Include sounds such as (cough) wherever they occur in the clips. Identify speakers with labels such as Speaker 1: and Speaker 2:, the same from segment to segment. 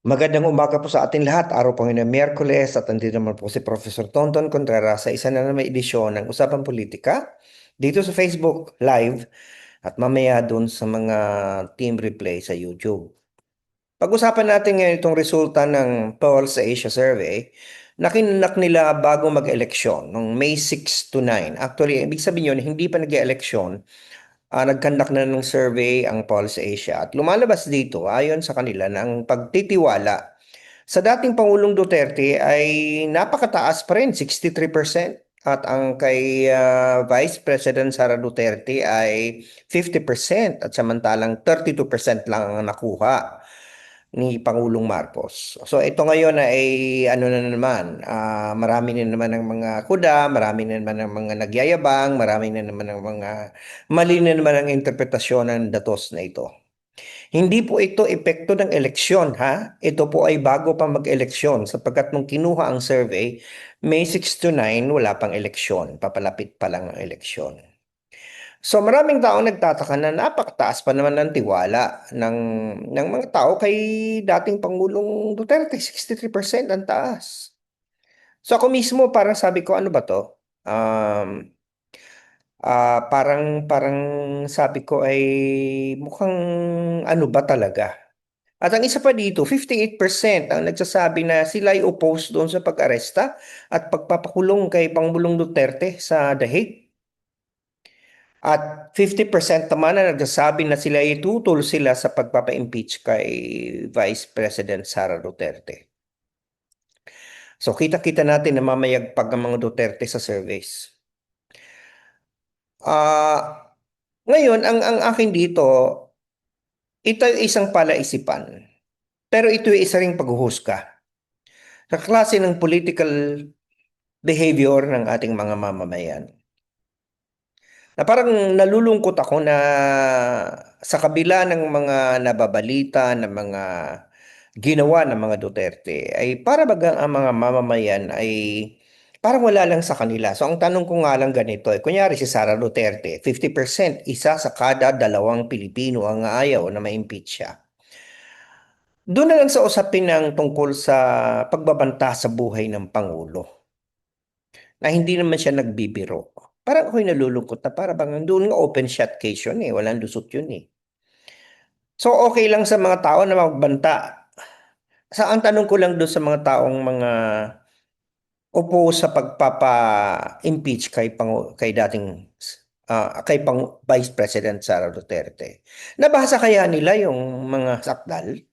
Speaker 1: Magandang umaga po sa ating lahat. Araw po ng Miyerkules at nandito naman po si Professor Tonton Contreras sa isa na naman edisyon ng Usapang Politika dito sa Facebook Live at mamaya dun sa mga team replay sa YouTube. Pag-usapan natin ngayon itong resulta ng Pulse Asia Survey na kinanak nila bago mag-eleksyon noong May 6 to 9. Actually, ibig sabihin yun, hindi pa nag-eleksyon uh, nagkandak na ng survey ang Pulse Asia at lumalabas dito ayon sa kanila na ang pagtitiwala sa dating Pangulong Duterte ay napakataas pa rin, 63%. At ang kay uh, Vice President Sara Duterte ay 50% at samantalang 32% lang ang nakuha ni Pangulong Marcos. So ito ngayon ay ano na naman, uh, marami na naman ng mga kuda, marami na naman ng mga nagyayabang, marami na naman ng mga mali na naman ang interpretasyon ng datos na ito. Hindi po ito epekto ng eleksyon ha. Ito po ay bago pa mag-eleksyon sapagkat nung kinuha ang survey, May 6 to 9 wala pang eleksyon, papalapit pa lang ang eleksyon. So maraming tao nagtataka na napakataas pa naman ng tiwala ng, ng mga tao kay dating Pangulong Duterte, 63% ang taas. So ako mismo parang sabi ko, ano ba to? Um, uh, parang parang sabi ko ay mukhang ano ba talaga. At ang isa pa dito, 58% ang nagsasabi na sila ay opposed doon sa pag-aresta at pagpapakulong kay Pangulong Duterte sa Dahig. At 50% naman na nagsasabi na sila itutol sila sa pagpapa-impeach kay Vice President Sara Duterte. So kita-kita natin na mamayagpag ang mga Duterte sa surveys. Uh, ngayon, ang, ang akin dito, ito ay isang palaisipan. Pero ito ay isa ring paghuhusga. Sa klase ng political behavior ng ating mga mamamayan. Na parang nalulungkot ako na sa kabila ng mga nababalita ng mga ginawa ng mga Duterte ay para bagang ang mga mamamayan ay parang wala lang sa kanila. So ang tanong ko nga lang ganito, eh, kunyari si Sara Duterte, 50%, isa sa kada dalawang Pilipino ang ayaw na ma-impeach siya. Doon na lang sa usapin ng tungkol sa pagbabanta sa buhay ng Pangulo. Na hindi naman siya nagbibiro. Parang ako'y nalulungkot na para bang doon nga open shot case yun eh. Walang lusot yun eh. So okay lang sa mga tao na magbanta. Sa ang tanong ko lang doon sa mga taong mga opo sa pagpapa-impeach kay pang kay dating uh, kay pang Vice President Sara Duterte. Nabasa kaya nila yung mga sakdal?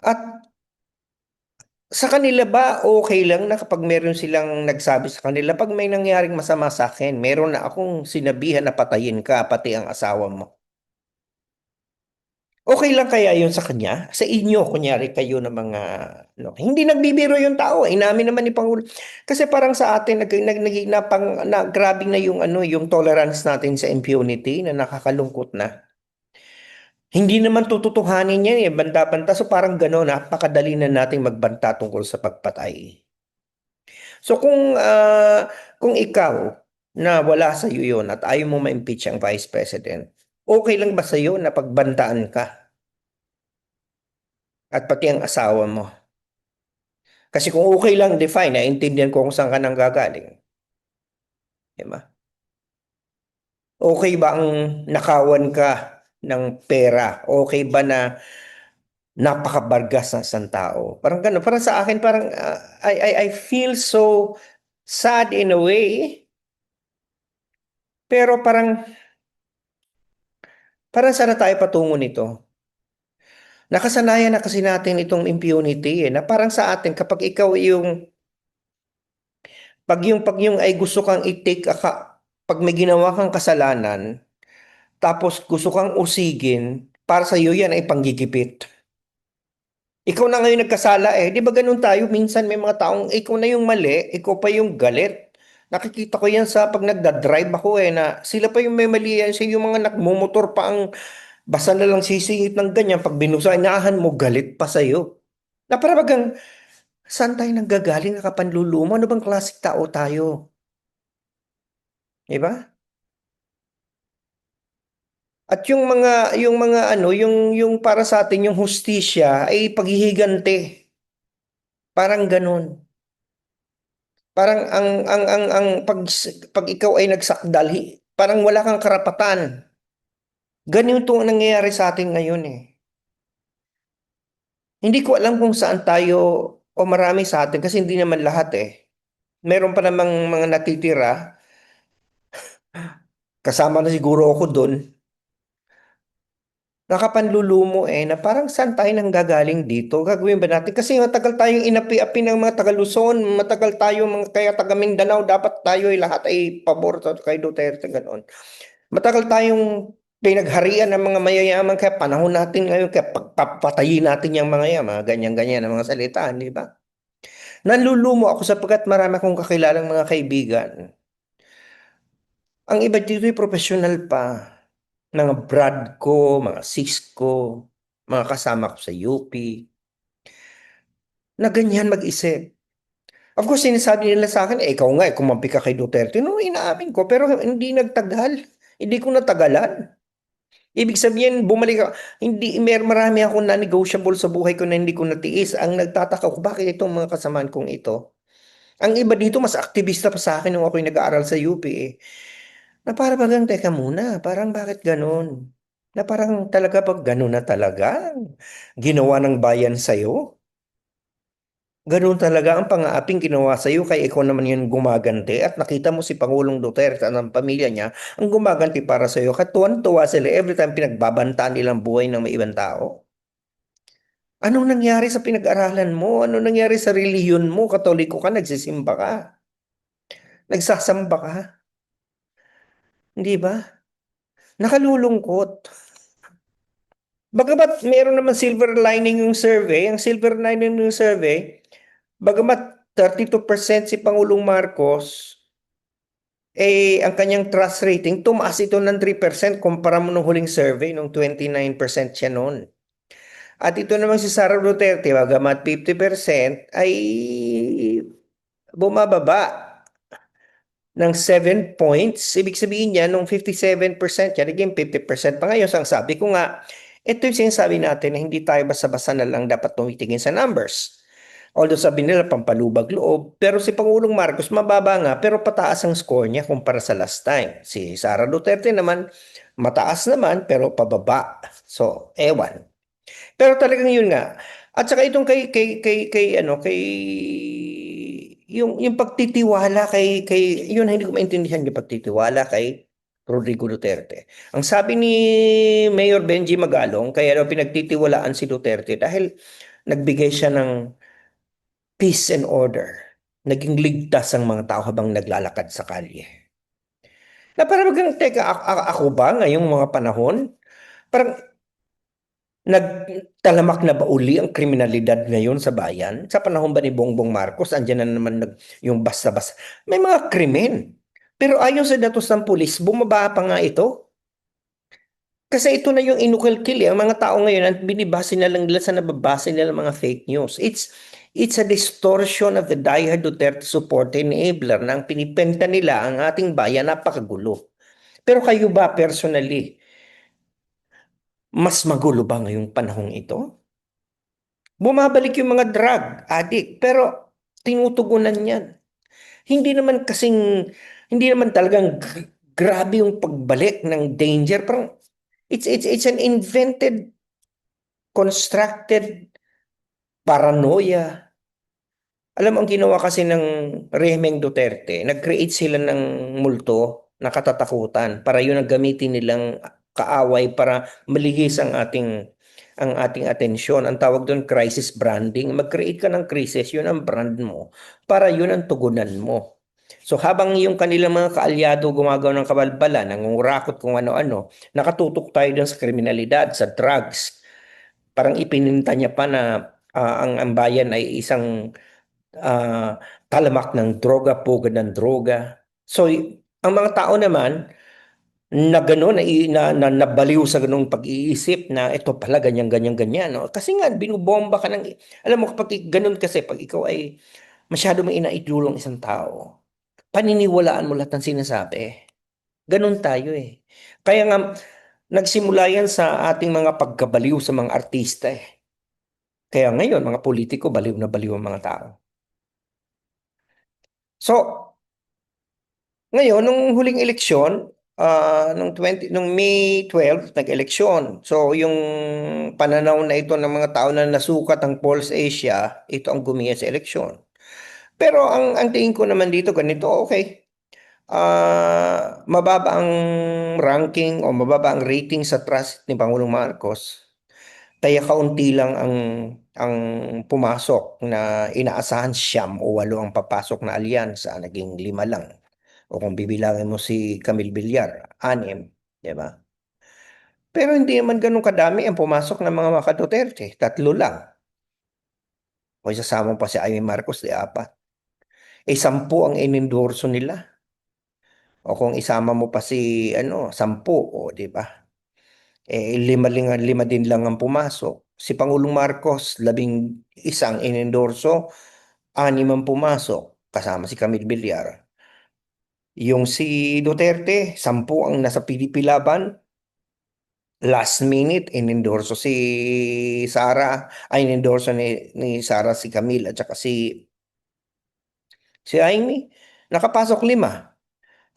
Speaker 1: At sa kanila ba okay lang na kapag meron silang nagsabi sa kanila pag may nangyaring masama sa akin, meron na akong sinabihan na patayin ka pati ang asawa mo. Okay lang kaya yun sa kanya? Sa inyo, kunyari kayo ng mga, no, hindi nagbibiro yung tao. Inamin naman ni Pangulo. Kasi parang sa atin, nag, nag, nag, na, pang, na, grabe na yung, ano, yung tolerance natin sa impunity na nakakalungkot na. Hindi naman tututuhanin yan eh, banta-banta. So parang gano'n, napakadali na nating magbanta tungkol sa pagpatay. So kung, uh, kung ikaw, na wala sa iyo yun at ayaw mo ma-impeach ang Vice President, okay lang ba sa iyo na pagbantaan ka? At pati ang asawa mo. Kasi kung okay lang, define, naiintindihan ko kung saan ka nang gagaling. Diba? Okay ba ang nakawan ka ng pera? Okay ba na napakabargas ng isang tao? Parang gano'n. Parang sa akin, parang uh, I, I, I feel so sad in a way. Pero parang parang sana tayo patungo nito. Nakasanayan na kasi natin itong impunity eh, na parang sa atin kapag ikaw yung pag yung pag yung ay gusto kang i-take a, pag may ginawa kang kasalanan tapos gusto kang usigin para sa iyo yan ay panggigipit. Ikaw na ngayon nagkasala eh. Di ba ganun tayo? Minsan may mga taong ikaw na yung mali, ikaw pa yung galit. Nakikita ko yan sa pag nagda-drive ako eh na sila pa yung may mali yan. Siya yung mga nagmumotor pa ang Basta na lang sisingit ng ganyan, pag binusa, inaahan mo, galit pa sa'yo. Na para bagang, saan tayo nanggagaling na kapanlulumo? Ano bang klasik tao tayo? Diba? At yung mga yung mga ano, yung yung para sa atin yung hustisya ay paghihigante. Parang ganun. Parang ang ang ang ang pag pag ikaw ay nagsakdal, parang wala kang karapatan. Ganito ang nangyayari sa atin ngayon eh. Hindi ko alam kung saan tayo o marami sa atin kasi hindi naman lahat eh. Meron pa namang mga natitira. (laughs) Kasama na siguro ako doon. Nakapanlulumo eh na parang saan tayo nang gagaling dito? Gagawin ba natin? Kasi matagal tayong inapi-api ng mga taga Luzon, matagal tayo mga kaya taga Mindanao, dapat tayo ay lahat ay pabor kay Duterte ganoon. Matagal tayong pinagharian ng mga mayayaman kaya panahon natin ngayon kaya pagpapatayin natin yung mga yan, mga ganyan-ganyan na mga salita, di ba? Nalulumo ako sapagkat marami akong kakilalang mga kaibigan. Ang iba dito ay professional pa. Mga brad ko, mga sis ko, mga kasama ko sa UP, na ganyan mag-isip. Of course, sinasabi nila sa akin, eh, ikaw nga, eh, kumampi ka kay Duterte. No, inaamin ko, pero hindi nagtagal. Hindi ko natagalan. Ibig sabihin, bumalik ako. Hindi, mer marami akong na-negotiable sa buhay ko na hindi ko natiis. Ang nagtataka ko, bakit itong mga kasamaan kong ito? Ang iba dito, mas aktivista pa sa akin nung ako'y nag-aaral sa UP eh. Na para bagang, teka muna, parang bakit ganun? Na parang talaga pag ganun na talaga, ginawa ng bayan sa'yo? Ganun talaga ang pang-aaping ginawa sa'yo kaya ikaw naman yun gumaganti at nakita mo si Pangulong Duterte at ang pamilya niya ang gumaganti para sa'yo. Katuwan-tuwa sila every time pinagbabantaan nilang buhay ng may ibang tao. Anong nangyari sa pinag-aralan mo? Anong nangyari sa reliyon mo? Katoliko ka, nagsisimba ka. Nagsasamba ka. Hindi ba? Nakalulungkot. Bagamat meron naman silver lining yung survey, ang silver lining ng survey, bagamat 32% si Pangulong Marcos, eh, ang kanyang trust rating, tumaas ito ng 3% kumpara mo nung huling survey, nung 29% siya noon. At ito naman si Sara Duterte, bagamat 50%, ay bumababa ng 7 points. Ibig sabihin niya, nung 57%, yan naging 50% pa ngayon. So, ang sabi ko nga, ito yung sinasabi natin na hindi tayo basta-basta na lang dapat tumitingin sa numbers. Although sabi nila pampalubag loob, pero si Pangulong Marcos mababa nga pero pataas ang score niya kumpara sa last time. Si Sara Duterte naman mataas naman pero pababa. So, ewan. Pero talagang yun nga. At saka itong kay kay kay kay ano kay yung yung pagtitiwala kay kay yun hindi ko maintindihan yung pagtitiwala kay Rodrigo Duterte. Ang sabi ni Mayor Benji Magalong, kaya daw pinagtitiwalaan si Duterte dahil nagbigay siya ng peace and order. Naging ligtas ang mga tao habang naglalakad sa kalye. Na parang teka, ako ba ngayong mga panahon? Parang nagtalamak na ba uli ang kriminalidad ngayon sa bayan? Sa panahon ba ni Bongbong Marcos, andyan na naman nag, yung basta-basta. May mga krimen. Pero ayon sa datos ng pulis, bumaba pa nga ito. Kasi ito na yung inukilkil. eh. Ang mga tao ngayon, ang binibase na lang nila sa nababase nila mga fake news. It's it's a distortion of the diehard Duterte support enabler na ang pinipenta nila ang ating bayan napakagulo. Pero kayo ba personally, mas magulo ba ngayong panahong ito? Bumabalik yung mga drug addict, pero tinutugunan yan. Hindi naman kasing, hindi naman talagang grabe yung pagbalik ng danger. Parang, it's, it's, it's an invented, constructed paranoia. Alam mo, ang ginawa kasi ng rehimeng Duterte, nag-create sila ng multo na katatakutan para yun ang gamitin nilang kaaway para malihis ang ating ang ating atensyon. Ang tawag doon crisis branding. Mag-create ka ng crisis, yun ang brand mo para yun ang tugunan mo. So habang yung kanilang mga kaalyado gumagawa ng kabalbalan, nangungurakot kung ano-ano, nakatutok tayo dun sa kriminalidad, sa drugs. Parang ipininta niya pa na ah, ang, ang bayan ay isang ah, talamak ng droga, pugad ng droga. So, ang mga tao naman, na gano'n, na, na, na nabaliw sa ganung pag-iisip na ito pala ganyan, ganyan, ganyan. No? Kasi nga, binubomba ka ng, alam mo, kapag ganun kasi, pag ikaw ay masyado may inaidulong isang tao, paniniwalaan mo lahat ng sinasabi. Ganun tayo eh. Kaya nga, Nagsimula yan sa ating mga pagkabaliw sa mga artista eh. Kaya ngayon, mga politiko, baliw na baliw ang mga tao. So, ngayon, nung huling eleksyon, ah, nung 20, nung May 12, nag-eleksyon. So, yung pananaw na ito ng mga tao na nasukat ang Pulse Asia, ito ang gumiya sa eleksyon. Pero ang, ang tingin ko naman dito, ganito, okay. Ah, mababa ang ranking o mababa ang rating sa trust ni Pangulong Marcos. Kaya kaunti lang ang ang pumasok na inaasahan siyam o walo ang papasok na alyansa, naging lima lang. O kung bibilangin mo si Camille Villar, anim, di ba? Pero hindi naman ganun kadami ang pumasok ng mga Maka Duterte, tatlo lang. O isasama pa si Amy Marcos, di apat. Eh, sampu ang inendorso nila. O kung isama mo pa si, ano, sampu, o di ba? Eh, lima, lima din lang ang pumasok. Si Pangulong Marcos, labing isang inendorso, anim ang pumasok, kasama si Camille Villar. Yung si Duterte, sampu ang nasa pilipilaban. Last minute, inendorso si Sara, ay inendorso ni, ni Sara si Camille at saka si si Amy. Nakapasok lima.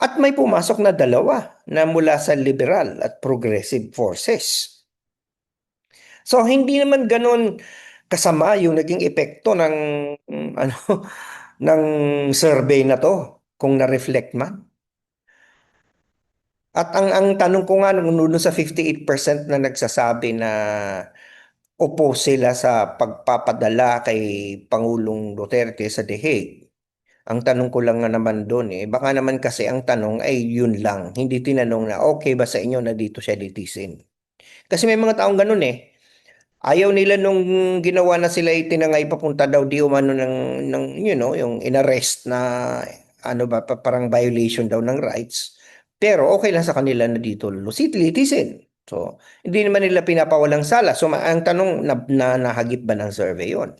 Speaker 1: At may pumasok na dalawa na mula sa liberal at progressive forces. So hindi naman ganun kasama yung naging epekto ng ano (laughs) ng survey na to kung na-reflect man. At ang ang tanong ko nga nung nung sa 58% na nagsasabi na oppose sila sa pagpapadala kay Pangulong Duterte sa The Hague. Ang tanong ko lang nga naman doon eh, baka naman kasi ang tanong ay yun lang. Hindi tinanong na okay ba sa inyo na dito siya litisin. Kasi may mga taong ganun eh. Ayaw nila nung ginawa na sila itinangay papunta daw di umano ng, ng you know, yung inarrest na ano ba, pa- parang violation daw ng rights. Pero okay lang sa kanila na dito lusit litisin. So, hindi naman nila pinapawalang sala. So, ang tanong, na, na nahagip ba ng survey yon?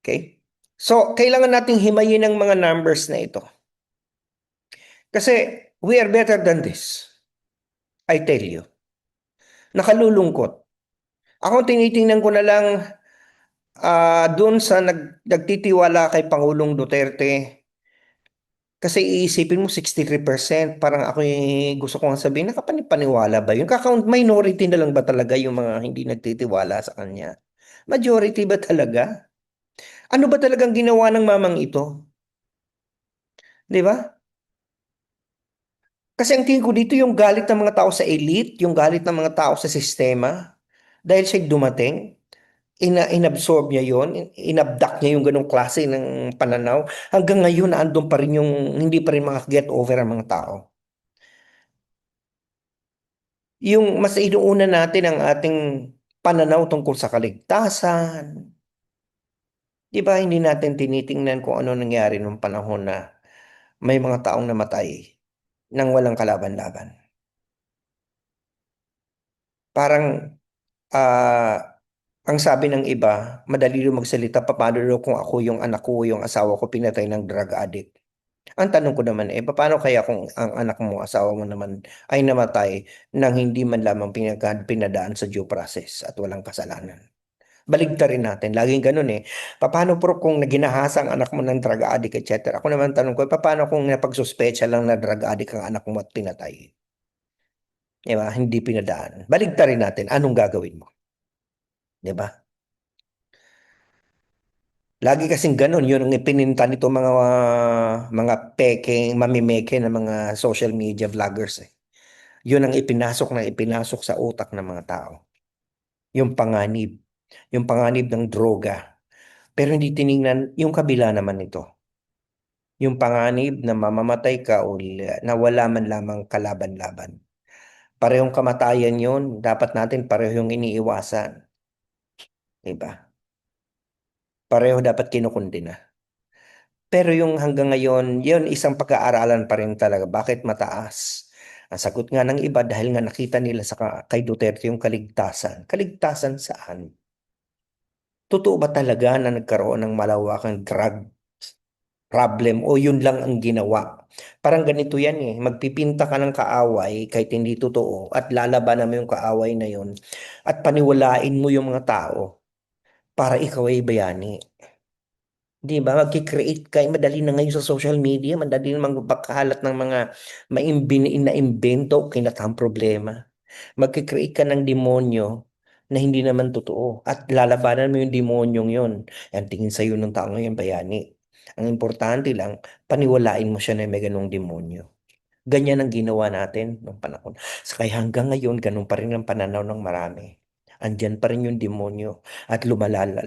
Speaker 1: Okay? So, kailangan nating himayin ang mga numbers na ito. Kasi, we are better than this. I tell you. Nakalulungkot. Ako tinitingnan ko na lang ah doon sa nag, nagtitiwala kay Pangulong Duterte. Kasi iisipin mo 63%, parang ako yung gusto ko nga sabihin, nakapanipaniwala ba yun? Kaka minority na lang ba talaga yung mga hindi nagtitiwala sa kanya? Majority ba talaga? Ano ba talagang ginawa ng mamang ito? Di ba? Kasi ang tingin ko dito yung galit ng mga tao sa elite, yung galit ng mga tao sa sistema, dahil siya dumating, ina inabsorb niya yon, inabdak niya yung ganong klase ng pananaw. Hanggang ngayon, andun pa rin yung, hindi pa rin mga get over ang mga tao. Yung mas inuuna natin ang ating pananaw tungkol sa kaligtasan. Di ba, hindi natin tinitingnan kung ano nangyari nung panahon na may mga taong namatay nang walang kalaban-laban. Parang ah ang sabi ng iba, madali rin magsalita, paano daw kung ako yung anak ko, yung asawa ko pinatay ng drug addict. Ang tanong ko naman eh, paano kaya kung ang anak mo, asawa mo naman ay namatay nang hindi man lamang pinag- pinadaan sa due process at walang kasalanan? Baligtarin natin. Laging ganun eh. Paano pro kung naginahasa ang anak mo ng drug addict, etc. Ako naman tanong ko, paano kung napagsuspecha lang na drug addict ang anak mo at pinatay? Diba? Hindi pinadaan. Baligtarin natin. Anong gagawin mo? Diba? Lagi kasing ganun, yun ang ipininta nito mga mga peking, mamimeke ng mga social media vloggers eh. Yun ang ipinasok na ipinasok sa utak ng mga tao. Yung panganib. Yung panganib ng droga. Pero hindi tiningnan yung kabila naman nito. Yung panganib na mamamatay ka o na wala man lamang kalaban-laban. Parehong kamatayan yun. Dapat natin parehong iniiwasan. Diba? Pareho dapat kinukundina. Pero yung hanggang ngayon, yun isang pag-aaralan pa rin talaga. Bakit mataas? Ang sagot nga ng iba dahil nga nakita nila sa kay Duterte yung kaligtasan. Kaligtasan saan? Totoo ba talaga na nagkaroon ng malawakang drug problem o yun lang ang ginawa. Parang ganito yan eh, magpipinta ka ng kaaway kahit hindi totoo at lalabanan mo yung kaaway na yun at paniwalain mo yung mga tao para ikaw ay bayani. Di ba? Magkikreate ka. Madali na ngayon sa social media. Madali na magpakalat ng mga maimbin na imbento. Kinatang problema. Magkikreate ka ng demonyo na hindi naman totoo. At lalabanan mo yung demonyong yun. Ang tingin sa'yo ng tao ngayon, bayani. Ang importante lang, paniwalain mo siya na may ganong demonyo. Ganyan ang ginawa natin noong panahon. Kaya hanggang ngayon, ganun pa rin ang pananaw ng marami. Andyan pa rin yung demonyo at lumalala.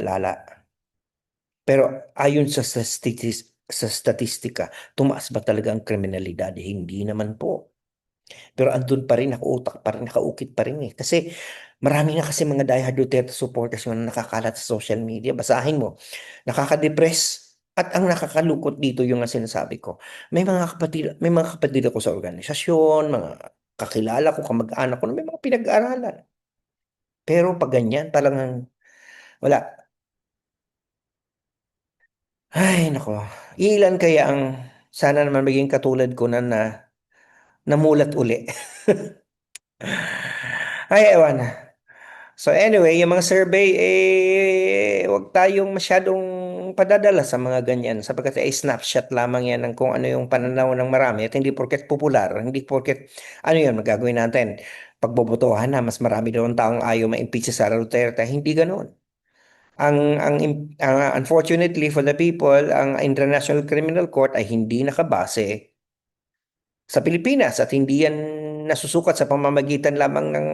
Speaker 1: Pero ayon sa, statis- sa statistika, tumaas ba talaga ang kriminalidad? Hindi naman po. Pero andun pa rin, nakautak pa rin, nakaukit pa rin eh. Kasi marami na kasi mga diehard Duterte supporters na nakakalat sa social media. Basahin mo, nakaka-depress. At ang nakakalungkot dito yung nga sinasabi ko, may mga kapatid, may mga kapatid ako sa organisasyon, mga kakilala ko, kamag-anak ko may mga pinag-aaralan. Pero pag ganyan, talagang wala. Ay, nako. Ilan kaya ang sana naman maging katulad ko na na namulat uli. (laughs) Ay, ewan. So anyway, yung mga survey, eh, wag tayong masyadong padadala sa mga ganyan sapagkat ay snapshot lamang yan ng kung ano yung pananaw ng marami at hindi porket popular, hindi porket ano yun, magagawin natin. Pagbobotohan na, mas marami daw taong ayaw ma-impeach si Sara Duterte. Hindi ganoon. Ang, ang, ang unfortunately for the people, ang International Criminal Court ay hindi nakabase sa Pilipinas at hindi yan nasusukat sa pamamagitan lamang ng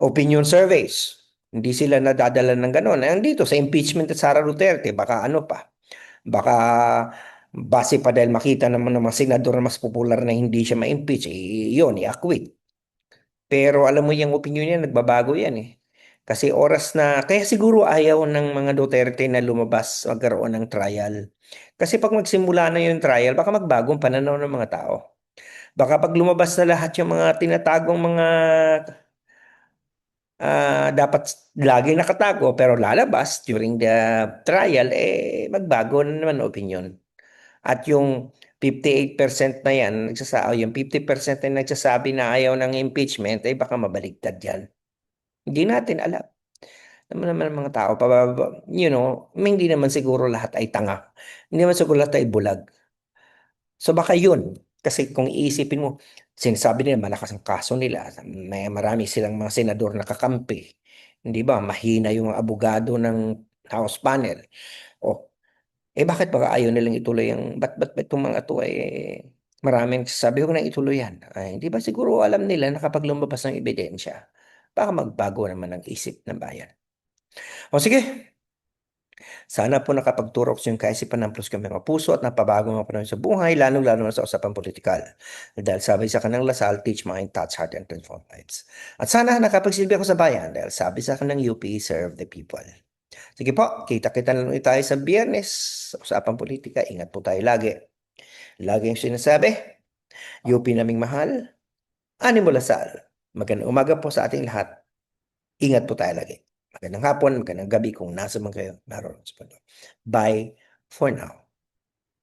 Speaker 1: opinion surveys. Hindi sila nadadala ng gano'n. Ang dito sa impeachment at Sara Duterte, baka ano pa. Baka base pa dahil makita naman ng mga senador na mas popular na hindi siya ma-impeach, eh, yun, i-acquit. Pero alam mo yung opinion niya, nagbabago yan eh. Kasi oras na, kaya siguro ayaw ng mga Duterte na lumabas, magkaroon ng trial. Kasi pag magsimula na yung trial, baka magbago ang pananaw ng mga tao. Baka pag lumabas na lahat yung mga tinatagong mga ah, dapat lagi nakatago pero lalabas during the trial, eh magbago na naman opinion. At yung 58% na yan, nagsasabi, yung 50% na nagsasabi na ayaw ng impeachment, ay baka mabaligtad yan. Hindi natin alam. Naman naman mga tao, pababa, you know, hindi naman siguro lahat ay tanga. Hindi naman siguro lahat ay bulag. So baka yun. Kasi kung iisipin mo, sinasabi nila malakas ang kaso nila. May marami silang mga senador na kakampi. Hindi ba? Mahina yung abogado ng House panel. O, eh bakit baka ayaw nilang ituloy ang, ba't ba't ba't itong mga to eh, maraming sabi ko na ituloy yan. Ay, hindi ba siguro alam nila na kapag lumabas ng ebidensya, baka magbago naman ang isip ng bayan. O sige, sana po nakapagturok sa yung kaisipan ng plus kami mga puso at napabago mga panahon sa buhay, lalong-lalo na sa usapang politikal. Dahil sabi sa kanang Lasal, teach mind, touch heart, and transform lives. At sana nakapagsilbi ako sa bayan dahil sabi sa kanang UP, serve the people. Sige po, kita-kita na ulit tayo sa biyernes sa usapang politika. Ingat po tayo lagi. Lagi yung sinasabi, UP naming mahal, Animo Lasal. Magandang umaga po sa ating lahat. Ingat po tayo lagi. Magandang hapon, magandang gabi kung nasa man kayo naroon sa mundo. Bye for now.